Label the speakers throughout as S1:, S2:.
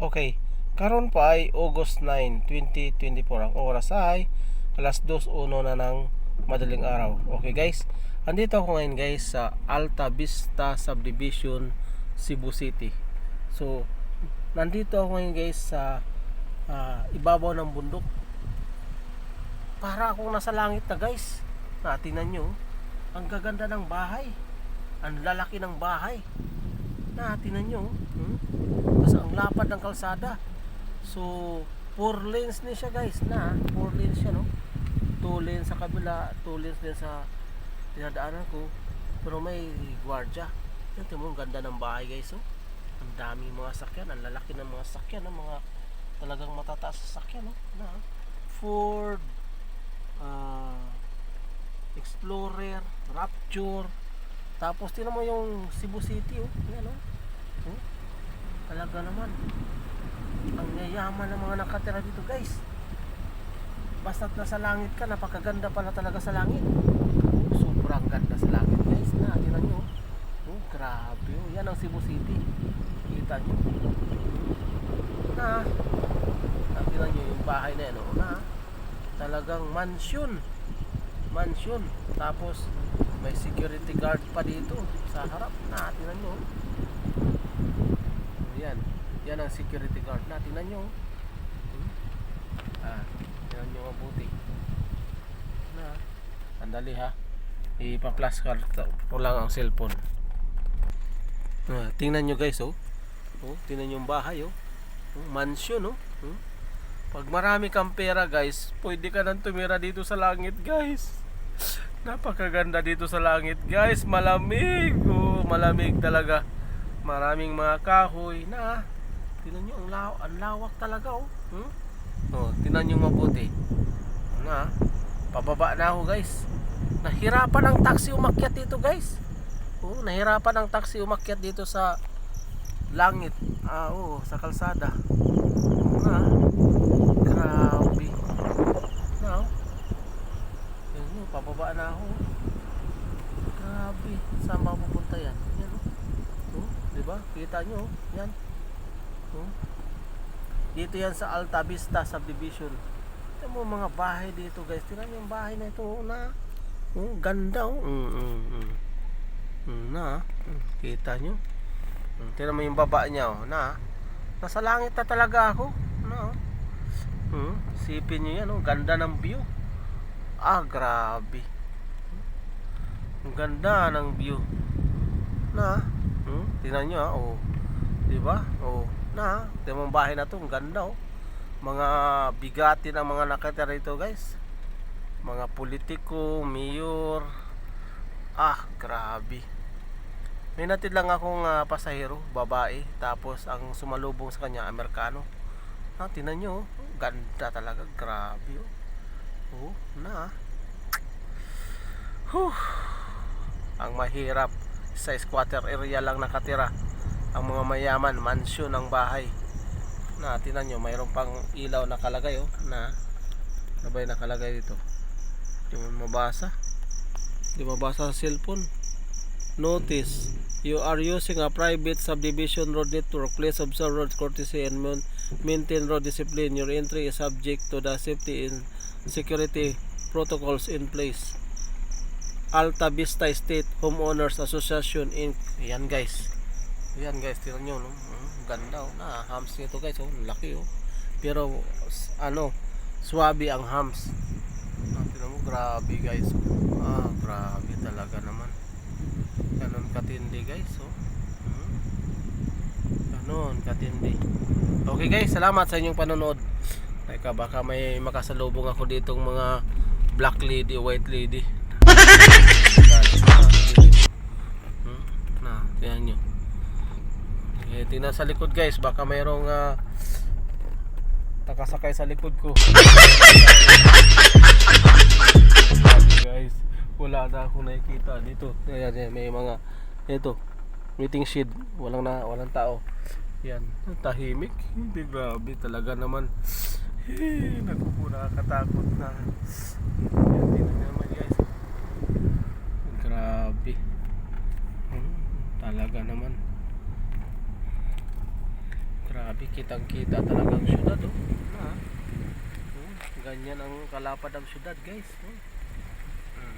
S1: Okay, karon pa ay August 9, 2024. Ang oras ay alas 2.01 na ng madaling araw. Okay guys, andito ako ngayon guys sa Alta Vista Subdivision, Cebu City. So, nandito ako ngayon guys sa ah, ibabaw ng bundok. Para akong nasa langit na guys. Natinan nyo, ang gaganda ng bahay. Ang lalaki ng bahay. Natinan nyo, hmm? Tapos ang lapad ng kalsada. So, 4 lanes ni siya guys na. 4 lanes siya no. 2 lanes sa kabila, 2 lanes din sa dinadaanan ko. Pero may gwardya. Tingnan mo, ang ganda ng bahay guys oh. Ang dami mga sakyan, ang lalaki ng mga sakyan, ang mga talagang matataas sa sakyan no. Na, Ford, ah, Explorer, Rapture, tapos tingnan mo yung Cebu City oh. Yan oh. Oh, talaga naman. Ang yayaman ng mga nakatira dito guys. Basta't nasa langit ka, napakaganda pala talaga sa langit. Oh, sobrang ganda sa langit guys. Na, tingnan nyo. Oh, grabe. Oh. Yan ang Cebu City. Kita nyo. Na, tingnan nyo yung bahay na yan. Oh, na, talagang mansion. Mansion. Tapos, may security guard pa dito sa harap. Na, tingnan nyo. Yan. Yan ang security guard na. Tingnan nyo. Hmm? Ah, tingnan nyo mabuti. Na. Sandali ha. Ipa-flash card ko lang ang cellphone. Ah, tingnan nyo guys oh. Oh, tingnan nyo yung bahay oh. oh mansion oh. Hmm? Pag marami kang pera guys, pwede ka nang tumira dito sa langit guys. Napakaganda dito sa langit guys. Malamig. Oh, malamig talaga. Maraming mga kahoy na Tinan nyo, ang, law ang lawak talaga oh. Hmm? Oh, tinan nyo mabuti. Na, pababa na ako guys. Nahirapan ang taxi umakyat dito guys. Oh, nahirapan ang taxi umakyat dito sa langit. Ah, oh, sa kalsada. Na, grabe. Na, oh. Pababa na ako. Grabe. Saan ba yan? Yan oh. Oh, di ba? Kita nyo. Yan. Oh. Dito yan sa Alta Vista Subdivision. Ito mo mga bahay dito guys. Tingnan yung bahay na ito oh, na. Oh, ganda oh. Mm, mm, mm. Mm, na. Mm, kita nyo. Mm, tingnan mo yung baba niya oh, na. Nasa langit na talaga ako. Na. oh. Mm, sipin nyo yan oh. Ganda ng view. Ah, grabe. Ang ganda ng view. Na. Hmm? Tingnan nyo ah. Oh. Di ba? Oh. Na. Tingnan mo ang bahay na to. Ang ganda oh. Mga bigati ng mga nakatira rito guys. Mga politiko, mayor. Ah, grabe. May natid lang akong ah, pasahero, babae. Tapos ang sumalubong sa kanya, Amerikano. Ah, tingnan nyo. oh. Ganda talaga. Grabe oh. Oh, na. Huh. Ang mahirap sa squatter area lang nakatira. Ang mga mayaman, mansion ang bahay. Na, tinan nyo, mayroon pang ilaw nakalagay oh, na ano ba yung nakalagay dito? Di mo mabasa. Di mabasa sa cellphone. Notice, you are using a private subdivision road network. Please observe road courtesy and maintain road discipline. Your entry is subject to the safety and security protocols in place. Alta Vista State Homeowners Association Inc. Yan guys. Yan guys, tingnan nyo no. Mm, ganda oh. Na hams nito guys oh, laki oh. Pero ano, swabe ang hams. Ah, tingnan mo, grabe guys. oh. Ah, grabe talaga naman. Ganon katindi guys oh. Mm. Ganon katindi. Okay guys, salamat sa inyong panonood. Teka, baka may makasalubong ako ditong mga black lady, white lady. Eh, tingnan sa likod guys, baka mayroong uh, nakasakay sa likod ko. guys, wala na akong nakikita dito. Ayan, ayan, may mga ito, meeting shed, walang na, walang tao. Yan, tahimik. Hindi grabe talaga naman. Eh, naku po, nakakatakot na. Yan, naman guys. Grabe. Talaga. Grabe Grabe, kitang-kita talagang syudad, oh. Na, oh, ganyan ang kalapad ng syudad, guys. Oh. Hmm.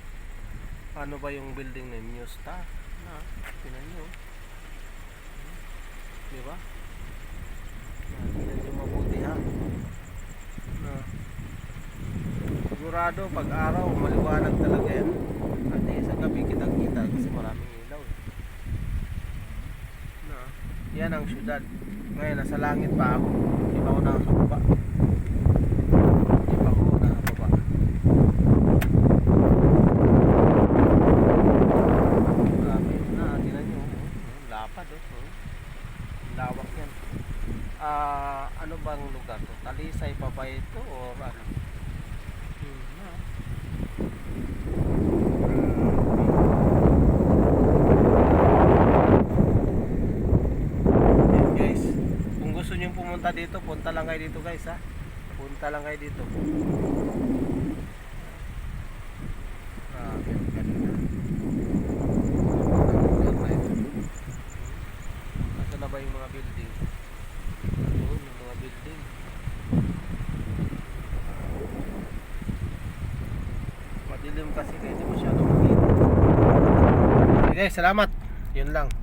S1: Ano ba yung building name? New Star. Na, tinan nyo. Hmm. Di ba? Na, tinan nyo mabuti, ha? Na, sigurado, pag araw, maliwanag talaga yan. At eh, sa gabi kitang-kita kasi maraming ilaw. eh. Na, yan ang syudad. Ngayon, nasa langit pa ako. Hindi pa ako nasa baba. Hindi pa ako na, tinan nyo. oh. Lapad oh. Lawak yan. Ah, ano bang lugar to? Talisay pa ba ito o ano? Hmm, na. Yan guys. Kung gusto niyo pumunta dito, punta lang kayo dito guys ha. Punta lang kayo dito. Grabe, ang ganda. Nasaan na mga building? Doon, yung mga building. Madilim kasi kaya hindi masyado makita. Okay salamat. Yun lang.